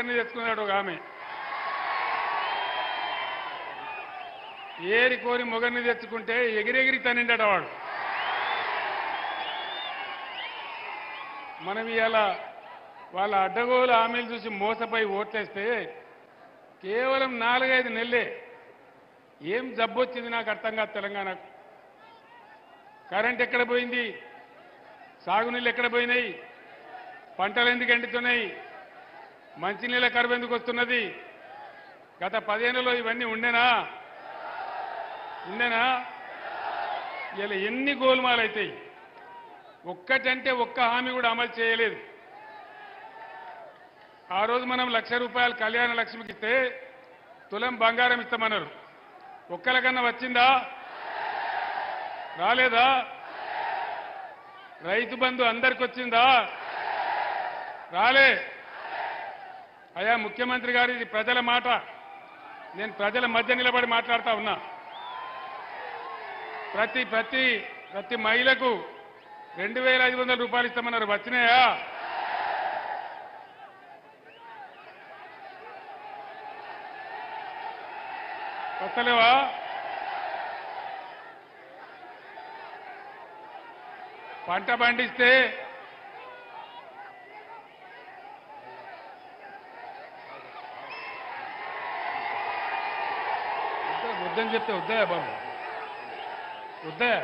మొగన్ని తెచ్చుకున్నాడు ఒక ఆమె. ఏరి కోరి మొగర్ని తెచ్చుకుంటే ఎగిరెగిరి తనిండట వాడు. మనం ఇలా వాళ్ళ అడ్డగోలు హామీలు చూసి మోసపోయి ఓట్లేస్తే కేవలం నాలుగైదు నెలలే ఏం జబ్బు వచ్చింది నాకు అర్థం కాదు తెలంగాణకు. కరెంట్ ఎక్కడ పోయింది? సాగునీళ్ళు ఎక్కడ పోయినాయి? పంటలు ఎందుకు ఎండుతున్నాయి? మంచినీళ్ళ కరువు ఎందుకు వస్తున్నది? గత పదేళ్ళలో ఇవన్నీ ఉండేనా? ఉండేనా? ఇలా ఎన్ని గోల్మాలు అవుతాయి ఒక్కటంటే ఒక్క హామీ కూడా అమలు చేయలేదు. ఆ రోజు మనం లక్ష రూపాయలు కళ్యాణ లక్ష్మికి ఇస్తే తులం బంగారం ఇస్తామన్నారు. ఒక్కల కన్నా వచ్చిందా? రాలేదా? రైతు బంధు అందరికి వచ్చిందా రాలే. అయా ముఖ్యమంత్రి గారు ఇది ప్రజల మాట. నేను ప్రజల మధ్య నిలబడి మాట్లాడుతూ ఉన్నా. ప్రతి ప్రతి ప్రతి మహిళకు రెండు వేల ఐదు వందల రూపాయలు ఇస్తామన్నారు. వచ్చినాయా? వస్తలేవా? పంట పండిస్తే వద్దని చెప్తే వద్దాయా బాబు వద్దాయా